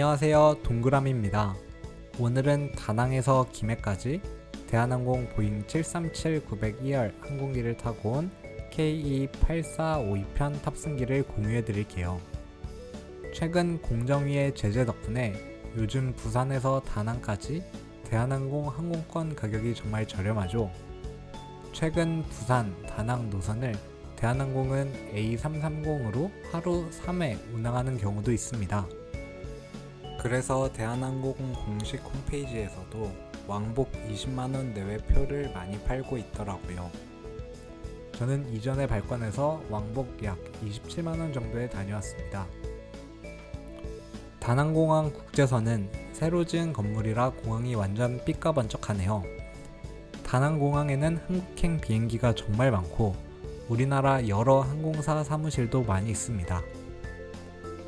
안녕하세요. 동그라미입니다. 오늘은 다낭에서 김해까지 대한항공 보잉 737-902열 항공기를 타고 온 KE8452편 탑승기를 공유해 드릴게요. 최근 공정위의 제재 덕분에 요즘 부산에서 다낭까지 대한항공 항공권 가격이 정말 저렴하죠. 최근 부산, 다낭 노선을 대한항공은 A330으로 하루 3회 운항하는 경우도 있습니다. 그래서 대한항공 공식 홈페이지에서도 왕복 20만원 내외 표를 많이 팔고 있더라고요. 저는 이전에 발권해서 왕복 약 27만원 정도에 다녀왔습니다. 다낭공항 국제선은 새로 지은 건물이라 공항이 완전 삐까번쩍하네요. 다낭공항에는 한국행 비행기가 정말 많고 우리나라 여러 항공사 사무실도 많이 있습니다.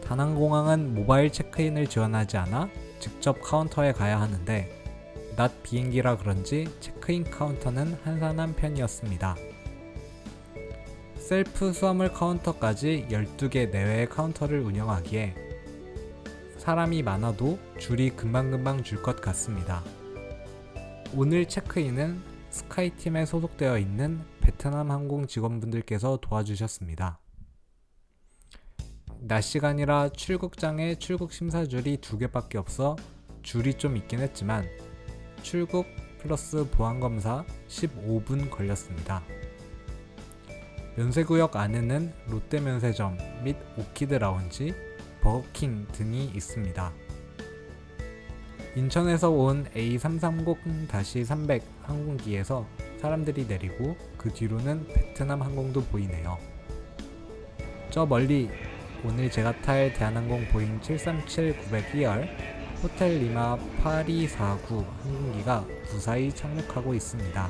다낭공항은 모바일 체크인을 지원하지 않아 직접 카운터에 가야 하는데 낮 비행기라 그런지 체크인 카운터는 한산한 편이었습니다. 셀프 수화물 카운터까지 12개 내외의 카운터를 운영하기에 사람이 많아도 줄이 금방금방 줄 것 같습니다. 오늘 체크인은 스카이팀에 소속되어 있는 베트남 항공 직원분들께서 도와주셨습니다. 낮 시간이라 출국장에 출국 심사줄이 두 개밖에 없어 줄이 좀 있긴 했지만 출국 플러스 보안검사 15분 걸렸습니다. 면세구역 안에는 롯데 면세점 및 오키드 라운지, 버거킹 등이 있습니다. 인천에서 온 A330-300 항공기에서 사람들이 내리고 그 뒤로는 베트남 항공도 보이네요. 저 멀리 오늘 제가 탈 대한항공 보잉 737-902열 호텔 리마 8249 항공기가 무사히 착륙하고 있습니다.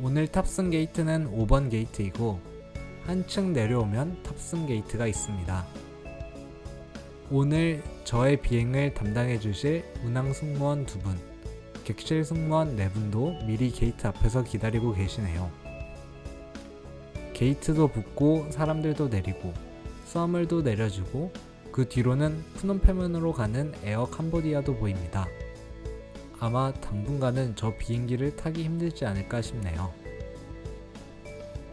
오늘 탑승 게이트는 5번 게이트이고 한층 내려오면 탑승 게이트가 있습니다. 오늘 저의 비행을 담당해 주실 운항 승무원 두 분, 객실 승무원 네 분도 미리 게이트 앞에서 기다리고 계시네요. 게이트도 붙고 사람들도 내리고 수화물도 내려주고 그 뒤로는 푸놈페문으로 가는 에어 캄보디아도 보입니다. 아마 당분간은 저 비행기를 타기 힘들지 않을까 싶네요.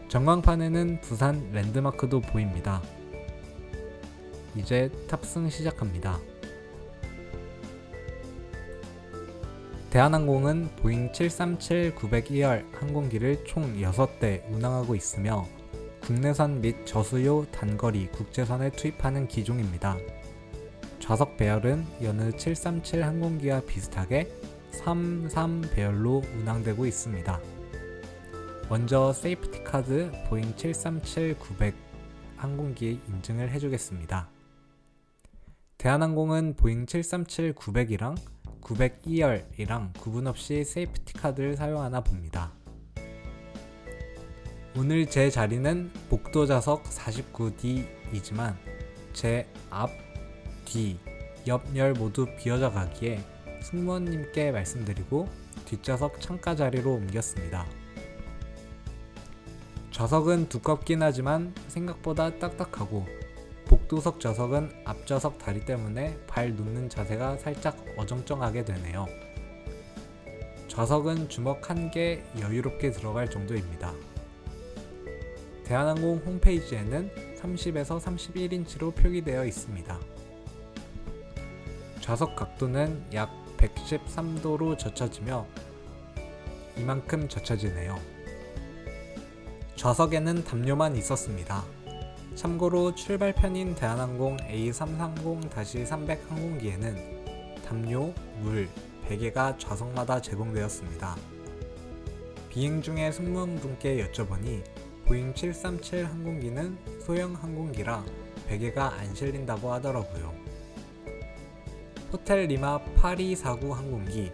전광판에는 부산 랜드마크도 보입니다. 이제 탑승 시작합니다. 대한항공은 보잉 737-902열 항공기를 총 6대 운항하고 있으며 국내선 및 저수요 단거리 국제선에 투입하는 기종입니다. 좌석 배열은 여느 737 항공기와 비슷하게 33 배열로 운항되고 있습니다. 먼저 세이프티 카드 보잉 737-900 항공기의 인증을 해주겠습니다. 대한항공은 보잉 737-900이랑 902열이랑 구분 없이 세이프티 카드를 사용하나 봅니다. 오늘 제 자리는 복도 좌석 49D이지만 제 앞, 뒤, 옆열 모두 비어져 가기에 승무원님께 말씀드리고 뒷좌석 창가 자리로 옮겼습니다. 좌석은 두껍긴 하지만 생각보다 딱딱하고 복도석 좌석은 앞좌석 다리 때문에 발 놓는 자세가 살짝 어정쩡하게 되네요. 좌석은 주먹 한 개 여유롭게 들어갈 정도입니다. 대한항공 홈페이지에는 30에서 31인치로 표기되어 있습니다. 좌석 각도는 약 113도로 젖혀지며 이만큼 젖혀지네요. 좌석에는 담요만 있었습니다. 참고로 출발편인 대한항공 A330-300 항공기에는 담요, 물, 베개가 좌석마다 제공되었습니다. 비행 중에 승무원분께 여쭤보니 보잉 737 항공기는 소형 항공기라 베개가 안 실린다고 하더라고요. 호텔 리마 8249 항공기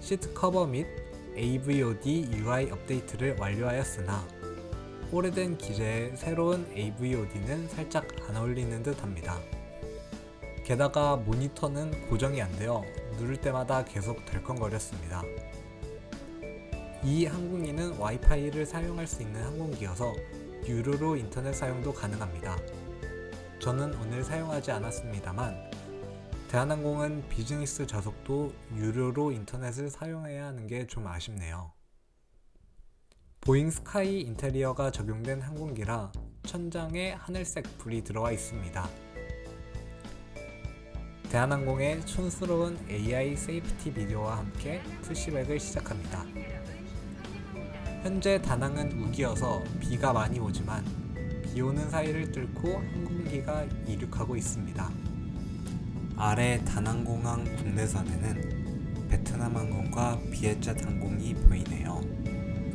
시트 커버 및 AVOD UI 업데이트를 완료하였으나 오래된 기재에 새로운 AVOD는 살짝 안 어울리는 듯 합니다. 게다가 모니터는 고정이 안 되어 누를 때마다 계속 덜컹거렸습니다. 이 항공기는 와이파이를 사용할 수 있는 항공기여서 유료로 인터넷 사용도 가능합니다. 저는 오늘 사용하지 않았습니다만 대한항공은 비즈니스 좌석도 유료로 인터넷을 사용해야 하는 게 좀 아쉽네요. 보잉 스카이 인테리어가 적용된 항공기라 천장에 하늘색 불이 들어와 있습니다. 대한항공의 촌스러운 AI 세이프티 비디오와 함께 푸시백을 시작합니다. 현재 다낭은 우기여서 비가 많이 오지만 비 오는 사이를 뚫고 항공기가 이륙하고 있습니다. 아래 다낭공항 국내선에는 베트남 항공과 비에젯 항공이 보이네요.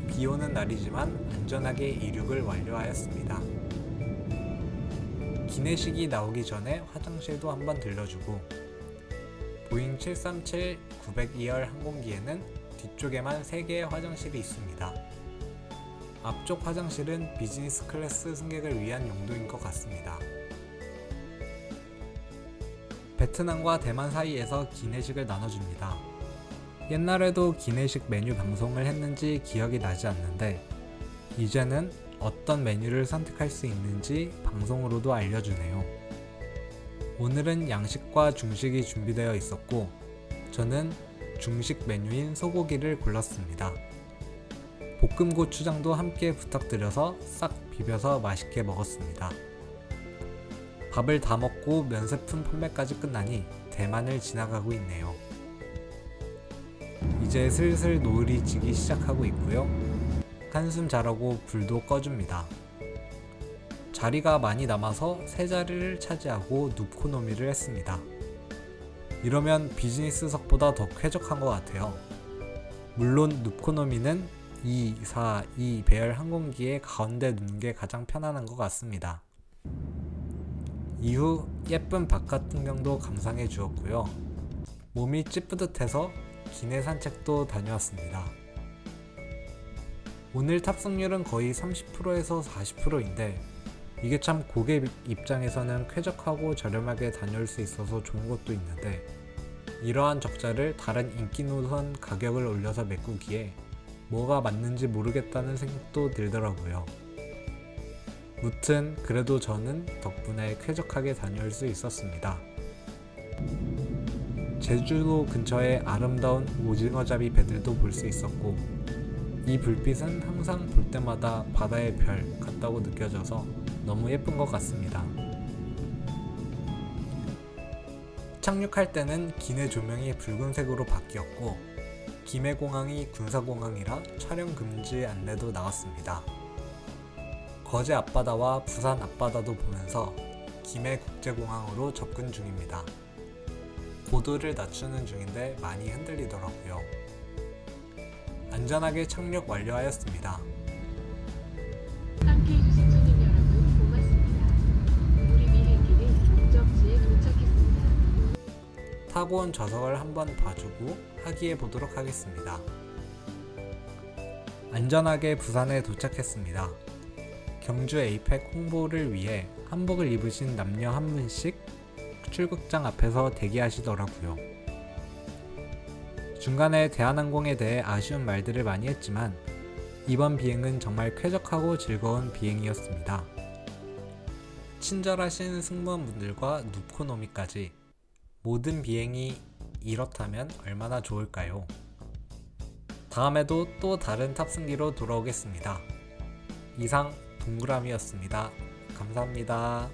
비 오는 날이지만 안전하게 이륙을 완료하였습니다. 기내식이 나오기 전에 화장실도 한번 들려주고 보잉 737 902열 항공기에는 뒤쪽에만 3개의 화장실이 있습니다. 앞쪽 화장실은 비즈니스 클래스 승객을 위한 용도인 것 같습니다. 베트남과 대만 사이에서 기내식을 나눠줍니다. 옛날에도 기내식 메뉴 방송을 했는지 기억이 나지 않는데 이제는 어떤 메뉴를 선택할 수 있는지 방송으로도 알려주네요. 오늘은 양식과 중식이 준비되어 있었고 저는 중식 메뉴인 소고기를 골랐습니다. 볶음 고추장도 함께 부탁드려서 싹 비벼서 맛있게 먹었습니다. 밥을 다 먹고 면세품 판매까지 끝나니 대만을 지나가고 있네요. 이제 슬슬 노을이 지기 시작하고 있고요. 한숨 자라고 불도 꺼줍니다. 자리가 많이 남아서 세 자리를 차지하고 눕코노미를 했습니다. 이러면 비즈니스석보다 더 쾌적한 것 같아요. 물론 눕코노미는 2, 4, 2 배열 항공기의 가운데 눕는 게 가장 편안한 것 같습니다. 이후 예쁜 바깥 풍경도 감상해 주었고요. 몸이 찌뿌듯해서 기내 산책도 다녀왔습니다. 오늘 탑승률은 거의 30%에서 40%인데 이게 참 고객 입장에서는 쾌적하고 저렴하게 다녀올 수 있어서 좋은 것도 있는데 이러한 적자를 다른 인기 노선 가격을 올려서 메꾸기에 뭐가 맞는지 모르겠다는 생각도 들더라고요. 무튼 그래도 저는 덕분에 쾌적하게 다녀올 수 있었습니다. 제주도 근처에 아름다운 오징어잡이 배들도 볼 수 있었고 이 불빛은 항상 볼 때마다 바다의 별 같다고 느껴져서 너무 예쁜 것 같습니다. 착륙할 때는 기내 조명이 붉은색으로 바뀌었고 김해공항이 군사공항이라 촬영 금지 안내도 나왔습니다. 거제 앞바다와 부산 앞바다도 보면서 김해 국제공항으로 접근 중입니다. 고도를 낮추는 중인데 많이 흔들리더라고요. 안전하게 착륙 완료하였습니다. 온 좌석을 한번 봐주고 하기해 보도록 하겠습니다. 안전하게 부산에 도착했습니다. 경주 에이펙 홍보를 위해 한복을 입으신 남녀 한 분씩 출국장 앞에서 대기하시더라고요. 중간에 대한항공에 대해 아쉬운 말들을 많이 했지만 이번 비행은 정말 쾌적하고 즐거운 비행이었습니다. 친절하신 승무원분들과 누코노미까지 모든 비행이 이렇다면 얼마나 좋을까요? 다음에도 또 다른 탑승기로 돌아오겠습니다. 이상 동그라미였습니다. 감사합니다.